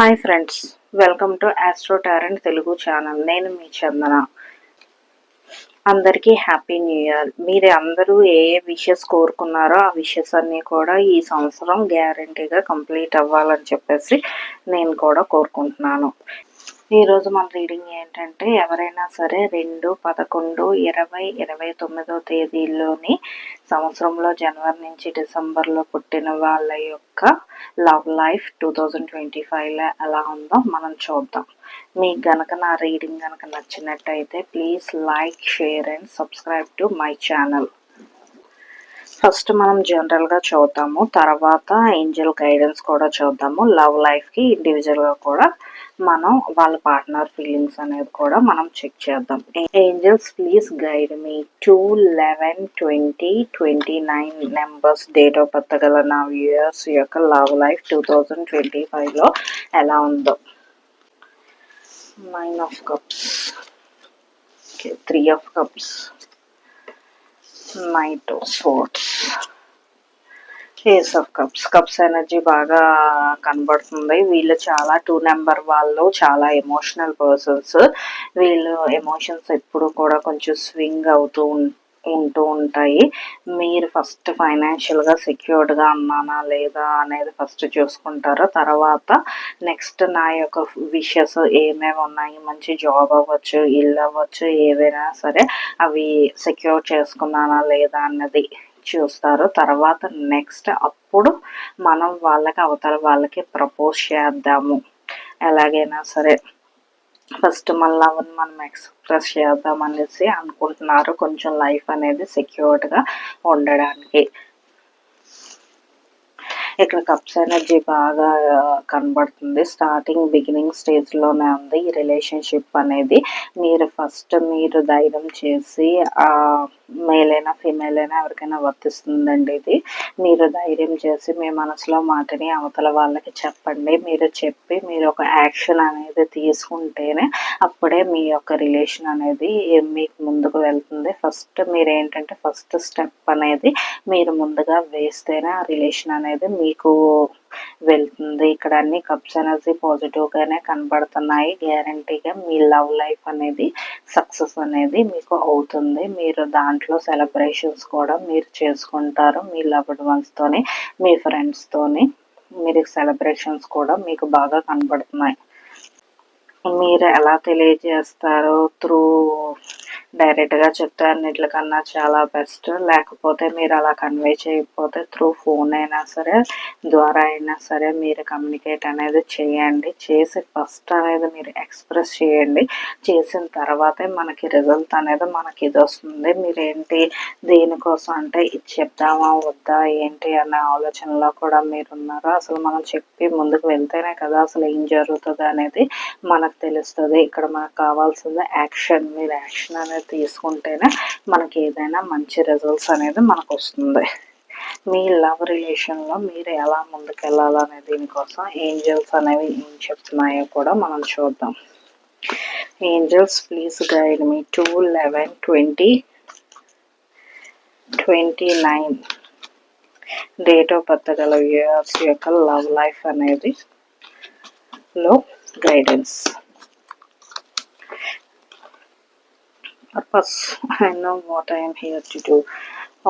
Hi friends welcome to astro tarot Telugu channel. నేను మీ చందన. అందరికీ హ్యాపీ న్యూ ఇయర్. మీరు అందరూ ఏ ఏ విషెస్ కోరుకున్నారో ఆ విషెస్ అన్నీ కూడా ఈ సంవత్సరం గ్యారంటీగా కంప్లీట్ అవ్వాలని చెప్పేసి నేను కూడా కోరుకుంటున్నాను. ఈరోజు మన రీడింగ్ ఏంటంటే ఎవరైనా సరే రెండు పదకొండు ఇరవై ఇరవై తొమ్మిదో తేదీల్లోని సంవత్సరంలో జనవరి నుంచి డిసెంబర్లో పుట్టిన వాళ్ళ యొక్క love life two thousand twenty ఫైవ్లో ఎలా ఉందో మనం చూద్దాం. మీకు గనక నా రీడింగ్ కనుక నచ్చినట్టయితే please like share and subscribe to my channel. First మనం జనరల్గా చూద్దాము. తర్వాత ఏంజల్ గైడెన్స్ కూడా చూద్దాము. లవ్ లైఫ్కి ఇండివిజువల్గా కూడా మనం వాళ్ళ పార్ట్నర్ ఫీలింగ్స్ అనేది కూడా మనం చెక్ చేద్దాం. Angels please guide me two eleven twenty twenty nine numbers date of birth గల నా వ్యూయర్స్ యొక్క love life two thousand twenty ఫైవ్లో ఎలా ఉందో. Nine of cups three of cups knight swords ace of cups cups energy బాగా కనబడుతుంది. వీళ్ళు చాలా టూ నెంబర్ వాళ్ళు చాలా ఎమోషనల్ పర్సన్స్ వీళ్ళు ఎమోషన్స్ ఎప్పుడు కూడా కొంచెం స్వింగ్ అవుతూ ఉంటూ ఉంటాయి. మీరు ఫస్ట్ ఫైనాన్షియల్గా సెక్యూర్డ్గా ఉన్నానా లేదా అనేది ఫస్ట్ చూసుకుంటారు? తర్వాత నెక్స్ట్ నా యొక్క విషెస్ ఏమేమి ఉన్నాయి? మంచి జాబ్ అవ్వచ్చు ఇల్లు అవ్వచ్చు ఏవైనా సరే అవి సెక్యూర్ చేసుకున్నానా లేదా అన్నది చూస్తారు. తర్వాత నెక్స్ట్ అప్పుడు మనం వాళ్ళకి అవతల వాళ్ళకి ప్రపోజ్ చేద్దాము. ఎలాగైనా సరే. ఫస్ట్ మన లవ్ని మనం ఎక్స్ప్రెస్ చేద్దాం అనేసి అనుకుంటున్నారు. కొంచెం లైఫ్ అనేది సెక్యూర్డ్గా ఉండడానికి. ఇక్కడ కప్స్ ఎనర్జీ బాగా కనబడుతుంది. స్టార్టింగ్ బిగినింగ్ స్టేజ్లోనే ఉంది ఈ రిలేషన్షిప్ అనేది. మీరు ఫస్ట్ మీరు ధైర్యం చేసి మేల్ అయినా ఫీమేల్ అయినా ఎవరికైనా వర్తిస్తుందండి ఇది. మీరు ధైర్యం చేసి మీ మనసులో మాటని అవతల వాళ్ళకి చెప్పండి. మీరు చెప్పి మీరు ఒక యాక్షన్ అనేది తీసుకుంటేనే అప్పుడే మీ యొక్క రిలేషన్ అనేది మీకు ముందుకు వెళ్తుంది. ఫస్ట్ మీరు ఏంటంటే ఫస్ట్ స్టెప్ అనేది మీరు ముందుగా వేస్తేనే ఆ రిలేషన్ అనేది మీకు వెళ్తుంది. ఇక్కడ అన్ని కప్స్ ఎనర్జీ పాజిటివ్గానే కనబడుతున్నాయి. గ్యారంటీగా మీ లవ్ లైఫ్ అనేది సక్సెస్ అనేది మీకు అవుతుంది. మీరు దాంట్లో సెలబ్రేషన్స్ కూడా మీరు చేసుకుంటారు. మీ లవ్డ్ వన్స్తోని మీ ఫ్రెండ్స్తోని మీరు సెలబ్రేషన్స్ కూడా మీకు బాగా కనబడుతున్నాయి. మీరు ఎలా తెలియజేస్తారు? త్రూ డైరెక్ట్గా చెప్తే అన్నిటికన్నా చాలా బెస్ట్. లేకపోతే మీరు అలా కన్వే చేయకపోతే త్రూ ఫోన్ అయినా సరే ద్వారా అయినా సరే మీరు కమ్యూనికేట్ అనేది చేయండి. చేసి ఫస్ట్ అనేది మీరు ఎక్స్ప్రెస్ చేయండి. చేసిన తర్వాతే మనకి రిజల్ట్ అనేది మనకి ఇది వస్తుంది. మీరేంటి దేనికోసం అంటే ఇది చెప్దామా వద్దా ఏంటి అనే ఆలోచనలో కూడా మీరు ఉన్నారు అసలు మనం చెప్పి ముందుకు వెళ్తేనే కదా అసలు ఏం జరుగుతుంది అనేది మనకు తెలుస్తుంది. ఇక్కడ మనకు కావాల్సింది యాక్షన్. మీరు యాక్షన్ అనేది తీసుకుంటేనే మనకి ఏదైనా మంచి రిజల్ట్స్ అనేది మనకు వస్తుంది. మీ లవ్ రిలేషన్లో మీరు ఎలా ముందుకెళ్ళాలనే దీనికోసం ఏంజల్స్ అనేవి ఏం చెప్తున్నాయో కూడా మనం చూద్దాం. Angels please guide me two eleven twenty twenty nine date of birth గల ఇయర్స్ యొక్క లవ్ లైఫ్ అనేది లో guidance purpose I know what I'm here to do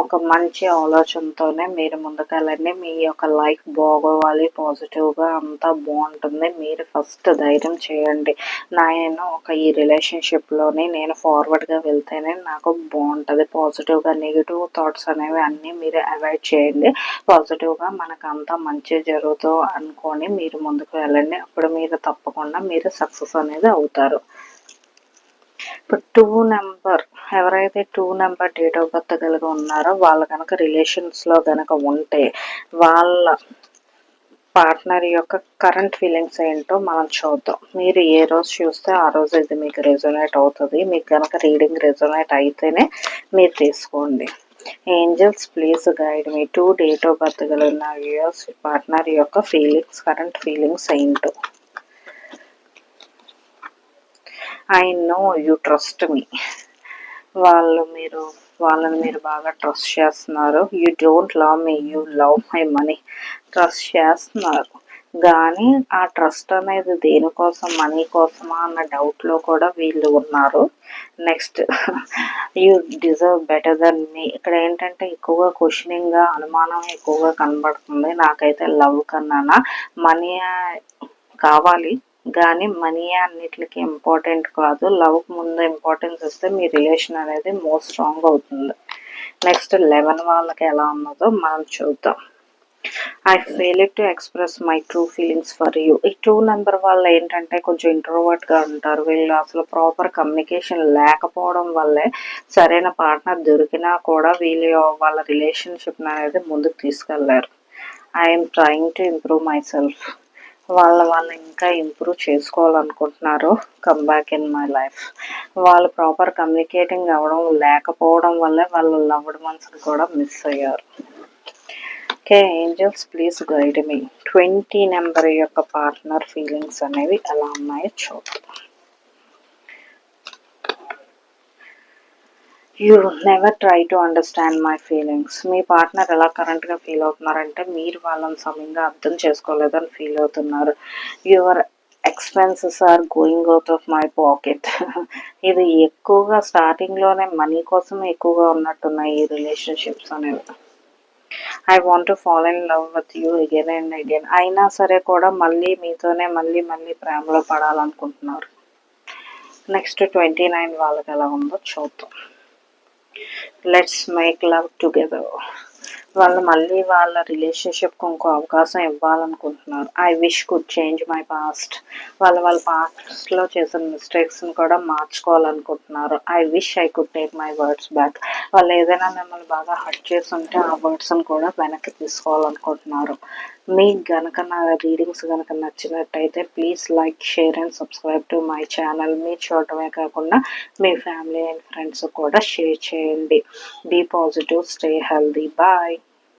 ఒక మంచి ఆలోచనతోనే మీరు ముందుకెళ్ళండి. మీ యొక్క లైఫ్ బాగోవాలి పాజిటివ్గా అంతా బాగుంటుంది. మీరు ఫస్ట్ ధైర్యం చేయండి. నేను ఒక ఈ రిలేషన్షిప్లోని నేను ఫార్వర్డ్గా వెళ్తేనే నాకు బాగుంటుంది. పాజిటివ్గా నెగిటివ్ థాట్స్ అనేవి అన్నీ మీరు అవాయిడ్ చేయండి. పాజిటివ్గా మనకు అంతా మంచి జరుగుతూ అనుకొని మీరు ముందుకు వెళ్ళండి. అప్పుడు మీరు తప్పకుండా మీరు సక్సెస్ అనేది అవుతారు. ఇప్పుడు టూ నెంబర్ ఎవరైతే two number date of birth కలిగి ఉన్నారో వాళ్ళు కనుక రిలేషన్స్లో కనుక ఉంటే వాళ్ళ పార్ట్నర్ యొక్క కరెంట్ ఫీలింగ్స్ ఏంటో మనం చూద్దాం. మీరు ఏ రోజు చూస్తే ఆ రోజు ఇది మీకు రెజొనేట్ అవుతుంది. మీకు కనుక రీడింగ్ రెజొనేట్ అయితేనే మీరు తీసుకోండి. Angels please guide me. Two date of birth కలిగిన పార్ట్నర్ యొక్క ఫీలింగ్స్ కరెంట్ ఫీలింగ్స్ ఏంటో. I know you trust me. వాళ్ళు మీరు వాళ్ళని మీరు బాగా ట్రస్ట్ చేస్తున్నారు. You don't love me you love my money. Trust చేస్తున్నారు. కానీ ఆ ట్రస్ట్ అనేది దేనికోసం మనీ కోసమా అన్న డౌట్లో కూడా వీళ్ళు ఉన్నారు. Next you deserve better than me. ఇక్కడ ఏంటంటే ఎక్కువగా క్వశ్చనింగ్గా అనుమానం ఎక్కువగా కనబడుతుంది. నాకైతే లవ్ కన్నానా మనీ కావాలి. కానీ మనీ అన్నిటికి ఇంపార్టెంట్ కాదు. లవ్కి ముందు ఇంపార్టెన్స్ ఇస్తే మీ రిలేషన్ అనేది మోర్ స్ట్రాంగ్ అవుతుంది. నెక్స్ట్ లెవెన్ వాళ్ళకి ఎలా ఉన్నదో మనం చూద్దాం. I fail to express my true feelings for you ఈ టూ నెంబర్ వాళ్ళు ఏంటంటే కొంచెం ఇంట్రోవర్ట్గా ఉంటారు. వీళ్ళు అసలు ప్రాపర్ కమ్యూనికేషన్ లేకపోవడం వల్లే సరైన పార్ట్నర్ దొరికినా కూడా వీళ్ళు వాళ్ళ రిలేషన్షిప్ అనేది ముందుకు తీసుకెళ్ళారు. I'm trying to improve myself వాళ్ళ వాళ్ళు ఇంకా improve చేసుకోవాలనుకుంటున్నారు come back in my life వాళ్ళు ప్రాపర్ కమ్యూనికేటింగ్ అవ్వడం లేకపోవడం వల్లే వాళ్ళు లవ్డ్ మనసుని కూడా మిస్ అయ్యారు. Okay angels please guide me twenty number యొక్క పార్ట్నర్ ఫీలింగ్స్ అనేవి ఎలా ఉన్నాయో చూద్దాం. You never try to understand my feelings me partner ఎలా కరెంట్గా ఫీల్ అవుతున్నారంటే మీరు వాళ్ళని సమయంగా అర్థం చేసుకోలేదని ఫీల్ అవుతున్నారు. Your expenses are going out of my pocket ఇది ఎక్కువగా స్టార్టింగ్లోనే మనీ కోసం ఎక్కువగా ఉన్నట్టున్నాయి ఈ రిలేషన్షిప్స్ అనేవి. I want to fall in love with you again and again అయినా సరే కూడా మళ్ళీ మీతోనే మళ్ళీ మళ్ళీ ప్రేమలో పడాలనుకుంటున్నారు. నెక్స్ట్ ట్వంటీ నైన్ వాళ్ళకి ఎలా ఉందో చూద్దాం. లెట్స్ మేక్ లవ్ టుగెదర్ వాళ్ళు మళ్ళీ వాళ్ళ రిలేషన్షిప్కి ఇంకో అవకాశం ఇవ్వాలనుకుంటున్నారు. I wish could change my past వాళ్ళు వాళ్ళ పాస్ట్లో చేసిన మిస్టేక్స్ని కూడా మార్చుకోవాలనుకుంటున్నారు. I wish I could take my words back వాళ్ళు ఏదైనా మిమ్మల్ని బాగా హర్ట్ చేసి ఉంటే ఆ వర్డ్స్ని కూడా వెనక్కి తీసుకోవాలనుకుంటున్నారు. మీకు గనక నా రీడింగ్స్ కనుక నచ్చినట్టయితే please like share and subscribe to my channel. మీరు చూడటమే కాకుండా మీ ఫ్యామిలీ అండ్ ఫ్రెండ్స్ కూడా షేర్ చేయండి. Be positive stay healthy. Bye.